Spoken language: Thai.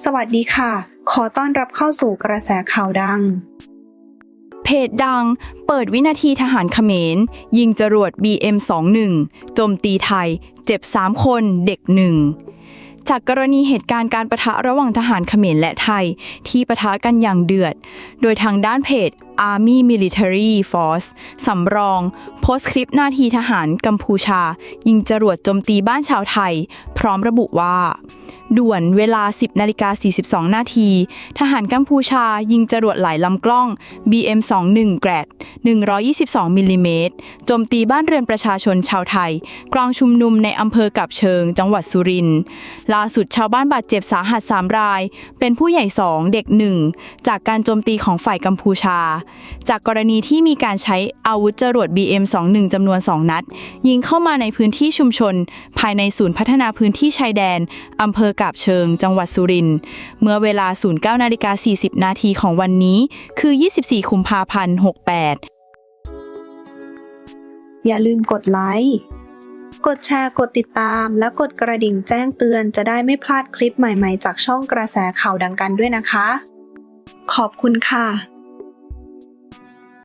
สวัสดีค่ะ ขอต้อนรับเข้าสู่กระแสข่าวดัง เพจดัง เปิดวินาทีทหารเขมร ยิงจรวด BM21 โจมตีไทย เจ็บ 3 คนเด็กหนึ่งจากกรณีเหตุการณ์การประทะระหว่างทหารเขมรและไทย ที่ประทะกันอย่างเดือด โดยทางด้านเพจ Army Military Force สำรอง โพสต์คลิปนาทีทหารกัมพูชา ยิงจรวดโจมตีบ้านชาวไทย พร้อมระบุว่า ด่วนเวลา 10นาฬิกา42 นาที ทหารกัมพูชายิงจรวดหลายลำกล้อง BM21 แกรด122มิลลิเมตรโจมตีบ้านเรือนประชาชนชาวไทย กลางชุมนุมในอำเภอกับเชิง จังหวัดสุรินทร์ล่าสุดชาวบ้านบาดเจ็บสาหัส 3 ราย เป็นผู้ใหญ่ 2 เด็ก 1 จากการโจมตีของฝ่ายกัมพูชา จากกรณีที่มีการใช้อาวุธจรวด BM21 จำนวน 2 นัด ยิงเข้ามาในพื้นที่ชุมชน ภายในศูนย์พัฒนาพื้นที่ชายแดนอำเภอกาบเชิง จังหวัดสุรินทร์เมื่อเวลา 09นาฬิกา40 นาทีของวันนี้ คือ 24 คุมภาพันธ์ 68 อย่าลืมกดไลค์ กดแชร์ กดติดตาม และกดกระดิ่งแจ้งเตือนจะได้ไม่พลาดคลิปใหม่ๆ จากช่องกระแสข่าวดังกันด้วยนะคะ ขอบคุณค่ะ